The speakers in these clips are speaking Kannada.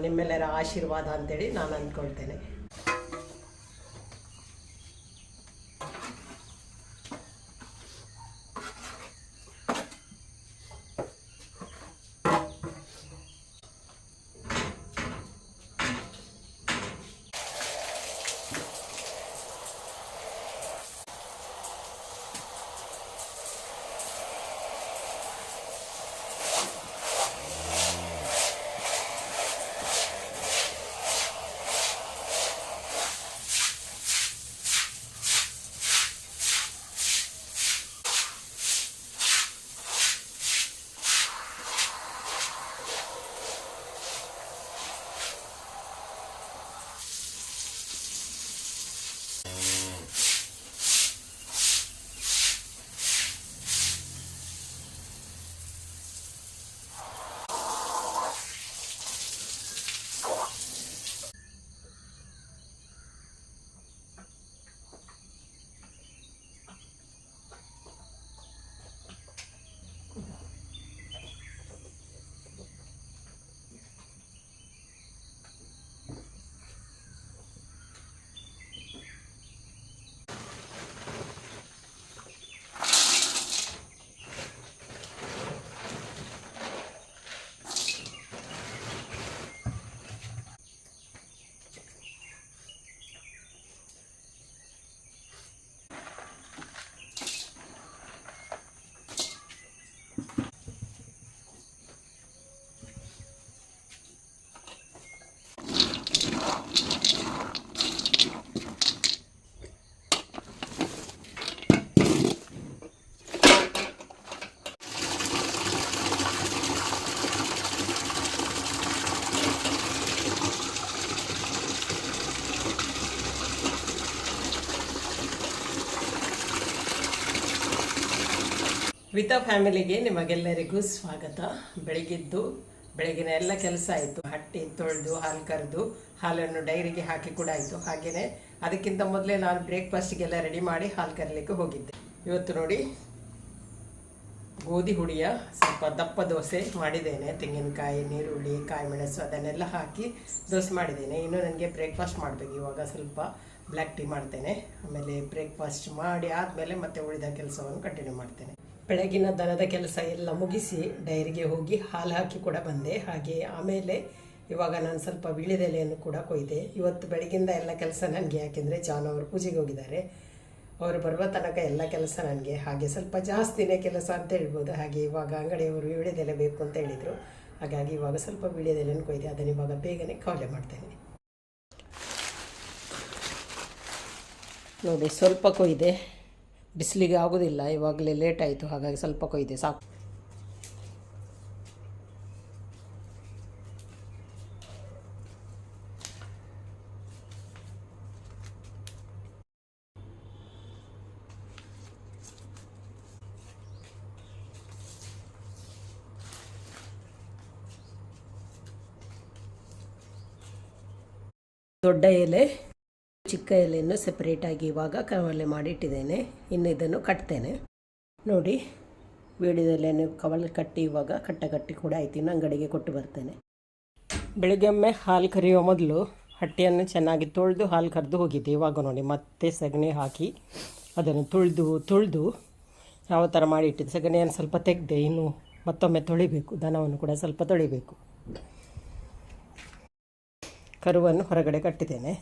ನಿಮ್ಮೆಲ್ಲರ ಆಶೀರ್ವಾದ ಅಂತೇಳಿ ನಾನು ಅಂದ್ಕೊಳ್ತೇನೆ. ವಿತ ಫ್ಯಾಮಿಲಿಗೆ ನಿಮಗೆಲ್ಲರಿಗೂ ಸ್ವಾಗತ. ಬೆಳಗಿದ್ದು ಬೆಳಗಿನ ಎಲ್ಲ ಕೆಲಸ ಆಯಿತು. ಹಟ್ಟಿ ತೊಳೆದು, ಹಾಲು ಕರೆದು, ಹಾಲನ್ನು ಡೈರಿಗೆ ಹಾಕಿ ಕೂಡ ಆಯಿತು. ಹಾಗೆಯೇ ಅದಕ್ಕಿಂತ ಮೊದಲೇ ನಾನು ಬ್ರೇಕ್ಫಾಸ್ಟಿಗೆಲ್ಲ ರೆಡಿ ಮಾಡಿ ಹಾಲು ಕರಲಿಕ್ಕೆ ಹೋಗಿದ್ದೆ. ಇವತ್ತು ನೋಡಿ, ಗೋಧಿ ಹುಡಿಯ ಸ್ವಲ್ಪ ದಪ್ಪ ದೋಸೆ ಮಾಡಿದ್ದೇನೆ. ತೆಂಗಿನಕಾಯಿ ನೀರುಳ್ಳಿ ಕಾಯಿ ಮೆಣಸು ಅದನ್ನೆಲ್ಲ ಹಾಕಿ ದೋಸೆ ಮಾಡಿದ್ದೇನೆ. ಇನ್ನು ನನಗೆ ಬ್ರೇಕ್ಫಾಸ್ಟ್ ಮಾಡಬೇಕು. ಇವಾಗ ಸ್ವಲ್ಪ ಬ್ಲ್ಯಾಕ್ ಟೀ ಮಾಡ್ತೇನೆ. ಆಮೇಲೆ ಬ್ರೇಕ್ಫಾಸ್ಟ್ ಮಾಡಿ ಆದಮೇಲೆ ಮತ್ತೆ ಉಳಿದ ಕೆಲಸವನ್ನು ಕಂಟಿನ್ಯೂ ಮಾಡ್ತೇನೆ. ಬೆಳಗಿನ ದನದ ಕೆಲಸ ಎಲ್ಲ ಮುಗಿಸಿ ಡೈರಿಗೆ ಹೋಗಿ ಹಾಲು ಹಾಕಿ ಕೂಡ ಬಂದೆ. ಹಾಗೆ ಆಮೇಲೆ ಇವಾಗ ನಾನು ಸ್ವಲ್ಪ ವೀಳ್ಯದೆಲೆಯನ್ನು ಕೂಡ ಕೊಯ್ದೆ. ಇವತ್ತು ಬೆಳಗಿಂದ ಎಲ್ಲ ಕೆಲಸ ನನಗೆ, ಯಾಕೆಂದರೆ ಜಾನ್ ಅವರು ಪೂಜೆಗೆ ಹೋಗಿದ್ದಾರೆ. ಅವರು ಬರುವ ತನಕ ಎಲ್ಲ ಕೆಲಸ ನನಗೆ. ಹಾಗೆ ಸ್ವಲ್ಪ ಜಾಸ್ತಿನೇ ಕೆಲಸ ಅಂತ ಹೇಳ್ಬೋದು. ಹಾಗೆ ಇವಾಗ ಅಂಗಡಿಯವರು ವೀಳ್ಯದೆಲೆ ಬೇಕು ಅಂತ ಹೇಳಿದರು. ಹಾಗಾಗಿ ಇವಾಗ ಸ್ವಲ್ಪ ವೀಳ್ಯದೆಲೆಯನ್ನು ಕೊಯ್ದೆ. ಅದನ್ನು ಇವಾಗ ಬೇಗನೆ ಕಾವಲೆ ಮಾಡ್ತೇನೆ. ನೋಡಿ, ಸ್ವಲ್ಪ ಕೊಯ್ದೆ. ಬಿಸಿಲಿಗೆ ಆಗೋದಿಲ್ಲ ಇವಾಗಲೇ ಲೇಟ್ ಆಯಿತು ಹಾಗಾಗಿ ಸ್ವಲ್ಪ ಕೊಯ್ದೆ ಸಾಕು. ದೊಡ್ಡ ಎಲೆ. ಚಿಕ್ಕ ಎಲೆಯನ್ನು ಸೆಪರೇಟಾಗಿ ಇವಾಗ ಕವಲೆ ಮಾಡಿಟ್ಟಿದ್ದೇನೆ. ಇನ್ನು ಇದನ್ನು ಕಟ್ತೇನೆ. ನೋಡಿ ಎಲೆಯನ್ನು ಕವಲೆ ಕಟ್ಟಿ ಇವಾಗ ಕಟ್ಟ ಕಟ್ಟಿ ಕೂಡ ಐತಿ ನಾನು ಅಂಗಡಿಗೆ ಕೊಟ್ಟು ಬರ್ತೇನೆ. ಬೆಳಿಗ್ಗೆಮ್ಮೆ ಹಾಲು ಕರೆಯುವ ಮೊದಲು ಹಟ್ಟಿಯನ್ನು ಚೆನ್ನಾಗಿ ತೊಳೆದು ಹಾಲು ಕರೆದು ಹೋಗಿದ್ದೆ. ಇವಾಗ ನೋಡಿ, ಮತ್ತೆ ಸಗಣಿ ಹಾಕಿ ಅದನ್ನು ತುಳಿದು ತುಳಿದು ಯಾವ ಥರ ಮಾಡಿ ಇಟ್ಟಿದ್ದೆ. ಸಗಣಿಯನ್ನು ಸ್ವಲ್ಪ ತೆಗೆದೆ, ಇನ್ನು ಮತ್ತೊಮ್ಮೆ ತೊಳಿಬೇಕು. ದನವನ್ನು ಕೂಡ ಸ್ವಲ್ಪ ತೊಳಿಬೇಕು. ಕರುವನ್ನು ಹೊರಗಡೆ ಕಟ್ಟಿದ್ದೇನೆ.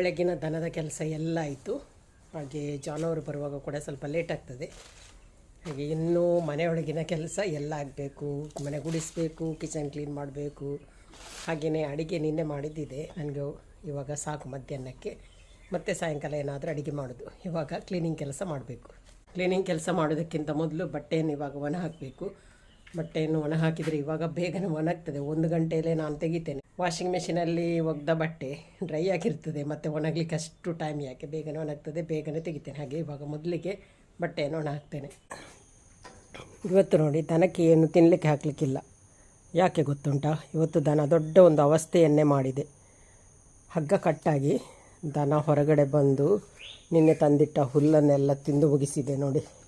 ಬೆಳಗ್ಗಿನ ದನದ ಕೆಲಸ ಎಲ್ಲ ಆಯಿತು. ಹಾಗೆ ಜಾನವರು ಬರುವಾಗ ಕೂಡ ಸ್ವಲ್ಪ ಲೇಟ್ ಆಗ್ತದೆ. ಹಾಗೆ ಇನ್ನೂ ಮನೆಯೊಳಗಿನ ಕೆಲಸ ಎಲ್ಲ ಆಗಬೇಕು. ಮನೆ ಗುಡಿಸಬೇಕು ಕಿಚನ್ ಕ್ಲೀನ್ ಮಾಡಬೇಕು. ಹಾಗೆಯೇ ಅಡುಗೆ ನಿನ್ನೆ ಮಾಡಿದ್ದಿದೆ. ನನಗೆ ಇವಾಗ ಸಾಕು ಮಧ್ಯಾಹ್ನಕ್ಕೆ. ಮತ್ತೆ ಸಾಯಂಕಾಲ ಏನಾದರೂ ಅಡುಗೆ ಮಾಡೋದು. ಇವಾಗ ಕ್ಲೀನಿಂಗ್ ಕೆಲಸ ಮಾಡಬೇಕು. ಕ್ಲೀನಿಂಗ್ ಕೆಲಸ ಮಾಡೋದಕ್ಕಿಂತ ಮೊದಲು ಬಟ್ಟೆಯನ್ನು ಇವಾಗ ಒಣ ಹಾಕಬೇಕು. ಬಟ್ಟೆಯನ್ನು ಒಣ ಹಾಕಿದರೆ ಇವಾಗ ಬೇಗನೆ ಒಣಗ್ತದೆ. ಒಂದು ಗಂಟೆಯಲ್ಲೇ ನಾನು ತೆಗಿತೇನೆ. ವಾಷಿಂಗ್ ಮೆಷಿನಲ್ಲಿ ಒಗ್ದ ಬಟ್ಟೆ ಡ್ರೈ ಆಗಿರ್ತದೆ. ಮತ್ತು ಒಣಗಲಿಕ್ಕೆ ಅಷ್ಟು ಟೈಮ್ ಯಾಕೆ? ಬೇಗನೆ ಒಣಗ್ತದೆ, ಬೇಗನೆ ತೆಗಿತೇನೆ. ಹಾಗೆ ಇವಾಗ ಮೊದಲಿಗೆ ಬಟ್ಟೆಯನ್ನು ಒಣ ಹಾಕ್ತೇನೆ. ಇವತ್ತು ನೋಡಿ ದನಕ್ಕೆ ಏನು ತಿನ್ನಲಿಕ್ಕೆ ಹಾಕಲಿಕ್ಕಿಲ್ಲ. ಯಾಕೆ ಗೊತ್ತುಂಟಾ? ಇವತ್ತು ದನ ದೊಡ್ಡ ಒಂದು ಅವಸ್ಥೆಯನ್ನೇ ಮಾಡಿದೆ. ಹಗ್ಗ ಕಟ್ಟಾಗಿ ದನ ಹೊರಗಡೆ ಬಂದು ನಿನ್ನೆ ತಂದಿಟ್ಟ ಹುಲ್ಲನ್ನೆಲ್ಲ ತಿಂದು ಮುಗಿಸಿದೆ ನೋಡಿ.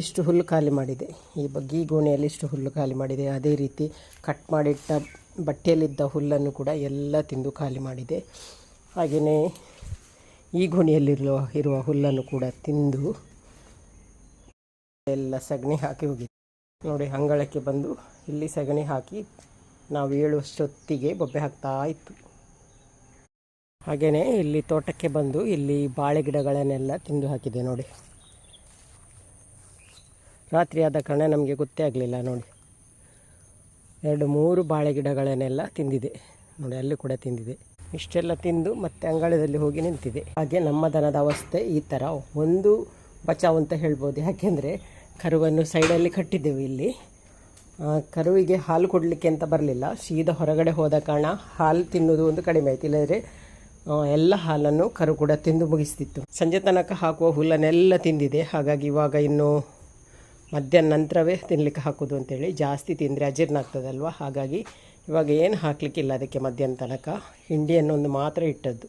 ಎಷ್ಟು ಹುಲ್ಲು ಖಾಲಿ ಮಾಡಿದೆ. ಈ ಬಗ್ಗೆ ಗೋಣೆಯಲ್ಲಿ ಇಷ್ಟು ಹುಲ್ಲು ಖಾಲಿ ಮಾಡಿದೆ. ಅದೇ ರೀತಿ ಕಟ್ ಮಾಡಿಟ್ಟ ಬಟ್ಟೆಯಲ್ಲಿದ್ದ ಹುಲ್ಲನ್ನು ಕೂಡ ಎಲ್ಲ ತಿಂದು ಖಾಲಿ ಮಾಡಿದೆ. ಹಾಗೆಯೇ ಈ ಗೋಣಿಯಲ್ಲಿರುವ, ಇರುವ ಹುಲ್ಲನ್ನು ಕೂಡ ತಿಂದು ಎಲ್ಲ ಸಗಣಿ ಹಾಕಿ ಹೋಗಿದೆ. ನೋಡಿ, ಅಂಗಳಕ್ಕೆ ಬಂದು ಇಲ್ಲಿ ಸಗಣಿ ಹಾಕಿ ನಾವು ಏಳುವಷ್ಟೊತ್ತಿಗೆ ಬೊಬ್ಬೆ ಹಾಕ್ತಾ ಇತ್ತು. ಹಾಗೆಯೇ ಇಲ್ಲಿ ತೋಟಕ್ಕೆ ಬಂದು ಇಲ್ಲಿ ಬಾಳೆ ಗಿಡಗಳನ್ನೆಲ್ಲ ತಿಂದು ಹಾಕಿದೆ ನೋಡಿ. ರಾತ್ರಿ ಆದ ಕಾರಣ ನಮಗೆ ಗೊತ್ತೇ ಆಗಲಿಲ್ಲ ನೋಡಿ. ಎರಡು, ಮೂರು ಬಾಳೆ ಗಿಡಗಳನ್ನೆಲ್ಲ ತಿಂದಿದೆ. ನೋಡಿ, ಅಲ್ಲಿ ಕೂಡ ತಿಂದಿದೆ. ಇಷ್ಟೆಲ್ಲ ತಿಂದು ಮತ್ತೆ ಅಂಗಳದಲ್ಲಿ ಹೋಗಿ ನಿಂತಿದೆ. ಹಾಗೆ ನಮ್ಮ ದನದ ಅವಸ್ಥೆ ಈ ಥರ ಒಂದು ಬಚಾವ್ ಅಂತ ಹೇಳ್ಬೋದು. ಯಾಕೆಂದರೆ ಕರುವನ್ನು ಸೈಡಲ್ಲಿ ಕಟ್ಟಿದ್ದೆವು ಇಲ್ಲಿ. ಕರುವಿಗೆ ಹಾಲು ಕೊಡಲಿಕ್ಕೆ ಅಂತ ಬರಲಿಲ್ಲ. ಸೀದಾ ಹೊರಗಡೆ ಹೋದ ಕಾರಣ ಹಾಲು ತಿನ್ನೋದು ಒಂದು ಕಡಿಮೆ ಆಯಿತು. ಇಲ್ಲದ್ರೆ ಎಲ್ಲ ಹಾಲನ್ನು ಕರು ಕೂಡ ತಿಂದು ಮುಗಿಸ್ತಿತ್ತು. ಸಂಜೆ ತನಕ ಹಾಕುವ ಹುಲ್ಲನ್ನೆಲ್ಲ ತಿಂದಿದೆ. ಹಾಗಾಗಿ ಇವಾಗ ಇನ್ನು ಮಧ್ಯಾಹ್ನ ನಂತರವೇ ತಿನ್ನಲಿಕ್ಕೆ ಹಾಕೋದು ಅಂತೇಳಿ ಜಾಸ್ತಿ ತಿಂದರೆ ಅಜೀರ್ಣ ಆಗ್ತದಲ್ವ? ಹಾಗಾಗಿ ಇವಾಗ ಏನು ಹಾಕಲಿಕ್ಕಿಲ್ಲ ಅದಕ್ಕೆ ಮಧ್ಯಾಹ್ನ ತನಕ. ಹಿಂಡಿಯನ್ನು ಒಂದು ಮಾತ್ರ ಇಟ್ಟದ್ದು.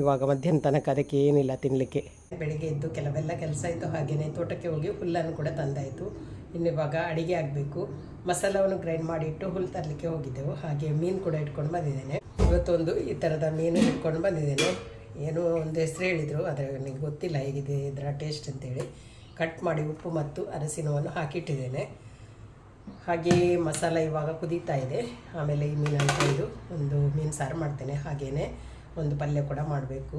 ಇವಾಗ ಮಧ್ಯಾಹ್ನ ತನಕ ಅದಕ್ಕೆ ಏನಿಲ್ಲ ತಿನ್ನಲಿಕ್ಕೆ ಬೆಳಿಗ್ಗೆ ಇದ್ದು ಕೆಲವೆಲ್ಲ ಕೆಲಸ ಇತ್ತು ಹಾಗೆಯೇ ತೋಟಕ್ಕೆ ಹೋಗಿ ಹುಲ್ಲನ್ನು ಕೂಡ ತಂದಾಯಿತು. ಇನ್ನು ಇವಾಗ ಅಡಿಗೆ ಆಗಬೇಕು. ಮಸಾಲವನ್ನು ಗ್ರೈಂಡ್ ಮಾಡಿ ಇಟ್ಟು ಹುಲ್ಲು ತರಲಿಕ್ಕೆ ಹೋಗಿದ್ದೆವು. ಹಾಗೆ ಮೀನು ಕೂಡ ಇಟ್ಕೊಂಡು ಬಂದಿದ್ದೇನೆ. ಇವತ್ತೊಂದು ಈ ಥರದ ಮೀನು ಇಟ್ಕೊಂಡು ಬಂದಿದ್ದೇನೆ. ಏನೋ ಒಂದು ಹೆಸರು ಹೇಳಿದರು, ಆದರೆ ನನಗೆ ಗೊತ್ತಿಲ್ಲ ಹೇಗಿದೆ, ಇದರ ಟೇಸ್ಟ್ ಅಂತೇಳಿ. ಕಟ್ ಮಾಡಿ ಉಪ್ಪು ಮತ್ತು ಅರಸಿನವನ್ನು ಹಾಕಿಟ್ಟಿದ್ದೇನೆ. ಹಾಗೆ ಮಸಾಲ ಇವಾಗ ಕುದೀತಾ ಇದೆ. ಆಮೇಲೆ ಈ ಮೀನನ್ನು ತೆಗೆದು ಒಂದು ಮೀನು ಸಾರು ಮಾಡ್ತೇನೆ. ಹಾಗೆಯೇ ಒಂದು ಪಲ್ಯ ಕೂಡ ಮಾಡಬೇಕು.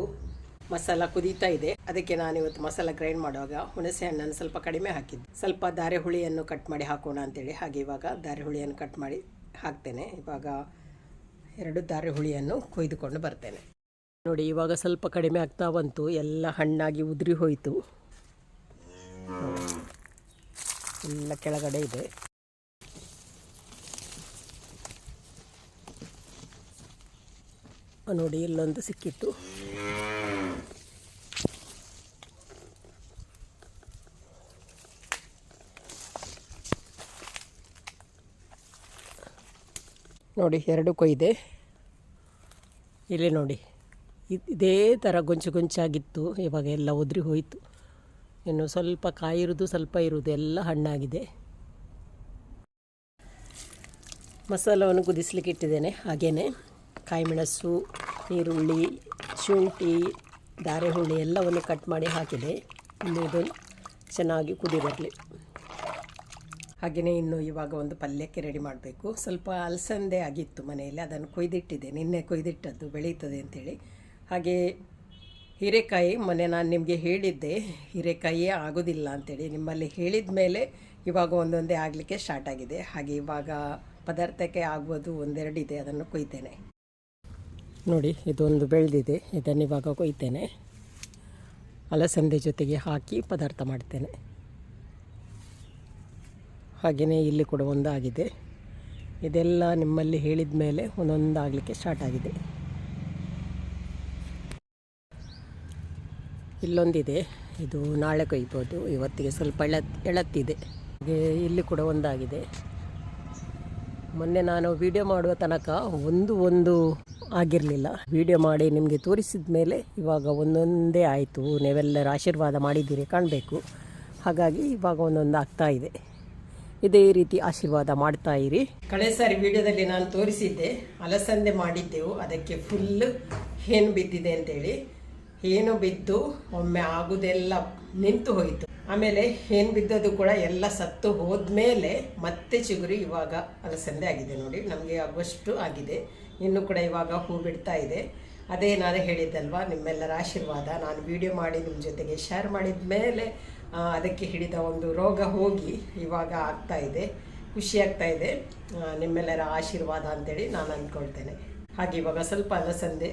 ಮಸಾಲ ಕುದೀತಾ ಇದೆ. ಅದಕ್ಕೆ ನಾನು ಇವತ್ತು ಮಸಾಲ ಗ್ರೈಂಡ್ ಮಾಡುವಾಗ ಹುಣಸೆ ಹಣ್ಣನ್ನು ಸ್ವಲ್ಪ ಕಡಿಮೆ ಹಾಕಿದ್ದೆ. ಸ್ವಲ್ಪ ದಾರೆ ಹುಳಿಯನ್ನು ಕಟ್ ಮಾಡಿ ಹಾಕೋಣ ಅಂತೇಳಿ. ಹಾಗೆ ಇವಾಗ ದಾರೆ ಹುಳಿಯನ್ನು ಕಟ್ ಮಾಡಿ ಹಾಕ್ತೇನೆ. ಇವಾಗ ಎರಡು ದಾರೆ ಹುಳಿಯನ್ನು ಕೊಯ್ದುಕೊಂಡು ಬರ್ತೇನೆ. ನೋಡಿ, ಇವಾಗ ಸ್ವಲ್ಪ ಕಡಿಮೆ ಆಗ್ತಾ ಬಂತು. ಎಲ್ಲ ಹಣ್ಣಾಗಿ ಉದುರಿ ಹೋಯಿತು. ಎಲ್ಲ ಕೆಳಗಡೆ ಇದೆ. ನೋಡಿ, ಇಲ್ಲೊಂದು ಸಿಕ್ಕಿತ್ತು. ನೋಡಿ, ಎರಡು ಕೊಯ್ದೆ ಇಲ್ಲಿ ನೋಡಿ, ಇದ್- ಇದೇ ಥರ ಗೊಂಚು ಗೊಂಚಾಗಿತ್ತು ಇವಾಗ ಎಲ್ಲ ಉದುರಿ ಹೋಯಿತು. ಇನ್ನು ಸ್ವಲ್ಪ ಕಾಯಿರುವುದು ಸ್ವಲ್ಪ ಇರುವುದು ಎಲ್ಲ ಹಣ್ಣಾಗಿದೆ. ಮಸಾಲವನ್ನು ಕುದಿಸ್ಲಿಕ್ಕೆ ಇಟ್ಟಿದ್ದೇನೆ. ಹಾಗೆಯೇ ಕಾಯಿಮೆಣಸು, ಈರುಳ್ಳಿ, ಶುಂಠಿ ದಾರೆಹುಳಿ ಎಲ್ಲವನ್ನು ಕಟ್ ಮಾಡಿ ಹಾಕಿದೆ. ಇನ್ನು ಇದು ಚೆನ್ನಾಗಿ ಕುದಿ ಬರಲಿ. ಹಾಗೆಯೇ ಇನ್ನು ಇವಾಗ ಒಂದು ಪಲ್ಯಕ್ಕೆ ರೆಡಿ ಮಾಡಬೇಕು. ಸ್ವಲ್ಪ ಅಲಸಂದೆ ಆಗಿತ್ತು ಮನೆಯಲ್ಲಿ, ಅದನ್ನು ಕೊಯ್ದಿಟ್ಟಿದೆ ನಿನ್ನೆ ಕೊಯ್ದಿಟ್ಟದ್ದು, ಬೆಳೀತದೆ ಅಂತೇಳಿ. ಹಾಗೆ ಹೀರೆಕಾಯಿ ಮೊನ್ನೆ ನಾನು ನಿಮಗೆ ಹೇಳಿದ್ದೆ, ಹೀರೆಕಾಯಿಯೇ ಆಗೋದಿಲ್ಲ ಅಂತೇಳಿ. ನಿಮ್ಮಲ್ಲಿ ಹೇಳಿದ ಮೇಲೆ ಇವಾಗ ಒಂದೊಂದೇ ಆಗಲಿಕ್ಕೆ ಸ್ಟಾರ್ಟ್ ಆಗಿದೆ. ಹಾಗೆ ಇವಾಗ ಪದಾರ್ಥಕ್ಕೆ ಆಗ್ಬೋದು ಒಂದೆರಡಿದೆ, ಅದನ್ನು ಕೊಯ್ತೇನೆ. ನೋಡಿ, ಇದೊಂದು ಬೆಳೆದಿದೆ, ಇದನ್ನು ಇವಾಗ ಕೊಯ್ತೇನೆ. ಅಲಸಂದೆ ಜೊತೆಗೆ ಹಾಕಿ ಪದಾರ್ಥ ಮಾಡ್ತೇನೆ. ಹಾಗೆಯೇ ಇಲ್ಲಿ ಕೂಡ ಒಂದಾಗಿದೆ. ಇದೆಲ್ಲ ನಿಮ್ಮಲ್ಲಿ ಹೇಳಿದ ಮೇಲೆ ಒಂದೊಂದಾಗಲಿಕ್ಕೆ ಸ್ಟಾರ್ಟ್ ಆಗಿದೆ. ಇಲ್ಲೊಂದಿದೆ. ಇದು ನಾಳೆ ಕೊಯ್ಬೋದು. ಇವತ್ತಿಗೆ ಸ್ವಲ್ಪ ಎಳತ್, ಎಳತ್ತಿದೆ. ಹಾಗೆ ಇಲ್ಲಿ ಕೂಡ ಒಂದಾಗಿದೆ. ಮೊನ್ನೆ ನಾನು ವಿಡಿಯೋ ಮಾಡುವ ತನಕ ಒಂದು ಒಂದು ಆಗಿರಲಿಲ್ಲ. ವಿಡಿಯೋ ಮಾಡಿ ನಿಮಗೆ ತೋರಿಸಿದ ಮೇಲೆ ಇವಾಗ ಒಂದೊಂದೇ ಆಯಿತು. ನೀವೆಲ್ಲರ ಆಶೀರ್ವಾದ ಮಾಡಿದ್ದೀರಿ, ಕಾಣಬೇಕು. ಹಾಗಾಗಿ ಇವಾಗ ಒಂದೊಂದು ಆಗ್ತಾ ಇದೆ. ಇದೇ ರೀತಿ ಆಶೀರ್ವಾದ ಮಾಡ್ತಾ ಇರಿ. ಕಳೆದ ಸಾರಿ ವಿಡಿಯೋದಲ್ಲಿ ನಾನು ತೋರಿಸಿದ್ದೆ. ಅಲಸಂದೆ ಮಾಡಿದ್ದೆವು. ಅದಕ್ಕೆ ಫುಲ್ ಏನು ಬಿದ್ದಿದೆ ಅಂತೇಳಿ. ಹೇನು ಬಿದ್ದು ಒಮ್ಮೆ ಆಗುದೆಲ್ಲ ನಿಂತು ಹೋಯಿತು. ಆಮೇಲೆ ಏನು ಬಿದ್ದದು ಕೂಡ ಎಲ್ಲ ಸತ್ತು ಹೋದ್ಮೇಲೆ ಮತ್ತೆ ಚಿಗುರಿ ಇವಾಗ ಅಲಸಂದೆ ಆಗಿದೆ ನೋಡಿ. ನಮಗೆ ಆಗುವಷ್ಟು ಆಗಿದೆ. ಇನ್ನು ಕೂಡ ಇವಾಗ ಹೂ ಬಿಡ್ತಾ ಇದೆ. ಅದೇ ನಾನು ಹೇಳಿದ್ದಲ್ವಾ? ನಿಮ್ಮೆಲ್ಲರ ಆಶೀರ್ವಾದ. ನಾನು ವಿಡಿಯೋ ಮಾಡಿ ನಿಮ್ಮ ಜೊತೆಗೆ ಶೇರ್ ಮಾಡಿದ ಮೇಲೆ ಅದಕ್ಕೆ ಹಿಡಿದ ಒಂದು ರೋಗ ಹೋಗಿ ಇವಾಗ ಆಗ್ತಾ ಇದೆ. ಖುಷಿ ಆಗ್ತಾ ಇದೆ. ನಿಮ್ಮೆಲ್ಲರ ಆಶೀರ್ವಾದ ಅಂತೇಳಿ ನಾನು ಅಂದ್ಕೊಳ್ತೇನೆ. ಹಾಗೆ ಇವಾಗ ಸ್ವಲ್ಪ ಅಲಸಂದೆ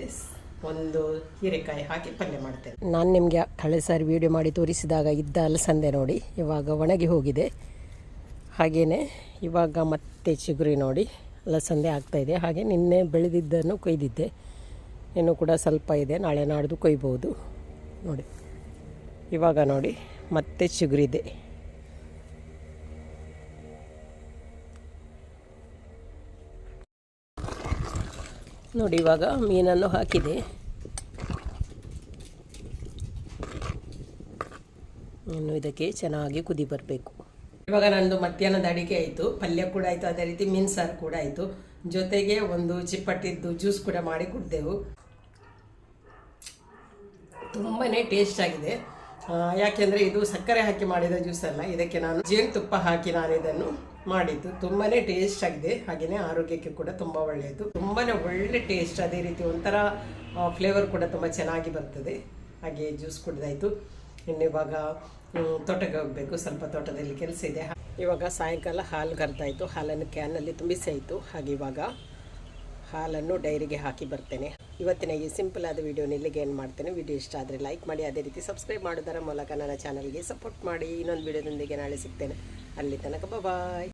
ಒಂದು ಹೀರೆಕಾಯಿ ಹಾಕಿ ಪಲ್ಯ ಮಾಡ್ತೇನೆ. ನಾನು ನಿಮಗೆ ಕಳೆದ ಸಾರಿ ವಿಡಿಯೋ ಮಾಡಿ ತೋರಿಸಿದಾಗ ಇದ್ದ ಅಲಸಂದೆ ನೋಡಿ, ಇವಾಗ ಒಣಗಿ ಹೋಗಿದೆ. ಹಾಗೆಯೇ ಇವಾಗ ಮತ್ತೆ ಚಿಗುರಿ ನೋಡಿ ಅಲಸಂದೆ ಆಗ್ತಾಯಿದೆ ಹಾಗೆ ನಿನ್ನೆ ಬೆಳೆದಿದ್ದನ್ನು ಕೊಯ್ದಿದ್ದೆ. ಇನ್ನು ಕೂಡ ಸ್ವಲ್ಪ ಇದೆ, ನಾಳೆ ನಾಡ್ದು ಕೊಯ್ಬೋದು. ನೋಡಿ, ಇವಾಗ ನೋಡಿ, ಮತ್ತೆ ಚಿಗುರಿದೆ. ನೋಡಿ, ಇವಾಗ ಮೀನನ್ನು ಹಾಕಿದೆ. ಇನ್ನು ಇದಕ್ಕೆ ಚೆನ್ನಾಗಿ ಕುದಿ ಬರಬೇಕು. ಇವಾಗ ನಂದು ಮಧ್ಯಾಹ್ನದ ಅಡಿಗೆ ಆಯಿತು. ಪಲ್ಯ ಕೂಡ ಆಯಿತು. ಅದೇ ರೀತಿ ಮೀನು ಸಾರು ಕೂಡ ಆಯಿತು. ಜೊತೆಗೆ ಒಂದು ಚಿಪ್ಪಟ್ಟಿದ್ದು ಜ್ಯೂಸ್ ಕೂಡ ಮಾಡಿ ಕುಡ್ದೆವು. ತುಂಬಾ ಟೇಸ್ಟ್ ಆಗಿದೆ. ಯಾಕೆಂದ್ರೆ ಇದು ಸಕ್ಕರೆ ಹಾಕಿ ಮಾಡಿದ ಜ್ಯೂಸ್ ಅಲ್ಲ. ಇದಕ್ಕೆ ನಾನು ಜೇನುತುಪ್ಪ ಹಾಕಿ ನಾನು ಇದನ್ನು ಮಾಡಿದ್ದು. ತುಂಬಾನೇ ಟೇಸ್ಟ್ ಆಗಿದೆ. ಹಾಗೆಯೇ ಆರೋಗ್ಯಕ್ಕೆ ಕೂಡ ತುಂಬ ಒಳ್ಳೆಯದು ತುಂಬಾನೇ ಒಳ್ಳೆ ಟೇಸ್ಟ್ ಅದೇ ರೀತಿ ಒಂಥರ ಫ್ಲೇವರ್ ಕೂಡ ತುಂಬ ಚೆನ್ನಾಗಿ ಬರ್ತದೆ. ಹಾಗೆ ಜ್ಯೂಸ್ ಕುಡ್ದಾಯ್ತು. ಇನ್ನು ಇವಾಗ ತೋಟಕ್ಕೆ ಹೋಗ್ಬೇಕು. ಸ್ವಲ್ಪ ತೋಟದಲ್ಲಿ ಕೆಲಸ ಇದೆ. ಇವಾಗ ಸಾಯಂಕಾಲ ಹಾಲು ಕರ್ದಾಯಿತು. ಹಾಲನ್ನು ಕ್ಯಾನಲ್ಲಿ ತುಂಬಿಸಿ ಆಯಿತು ಹಾಗೆ ಇವಾಗ ಹಾಲನ್ನು ಡೈರಿಗೆ ಹಾಕಿ ಬರ್ತೇನೆ. ಇವತ್ತಿನ ಈ ಸಿಂಪಲ್ ಆದ ವಿಡಿಯೋನ ಇಲ್ಲಿಗೆ ಏನು ಮಾಡ್ತೇನೆ. ವಿಡಿಯೋ ಇಷ್ಟ ಆದರೆ ಲೈಕ್ ಮಾಡಿ, ಅದೇ ರೀತಿ ಸಬ್ಸ್ಕ್ರೈಬ್ ಮಾಡೋದರ ಮೂಲಕ ನನ್ನ ಚಾನಲ್ಗೆ ಸಪೋರ್ಟ್ ಮಾಡಿ. ಇನ್ನೊಂದು ವಿಡಿಯೋದೊಂದಿಗೆ ನಾಳೆ ಸಿಗ್ತೇನೆ. ಅಲ್ಲಿ ತನಕ ಬಾಯ್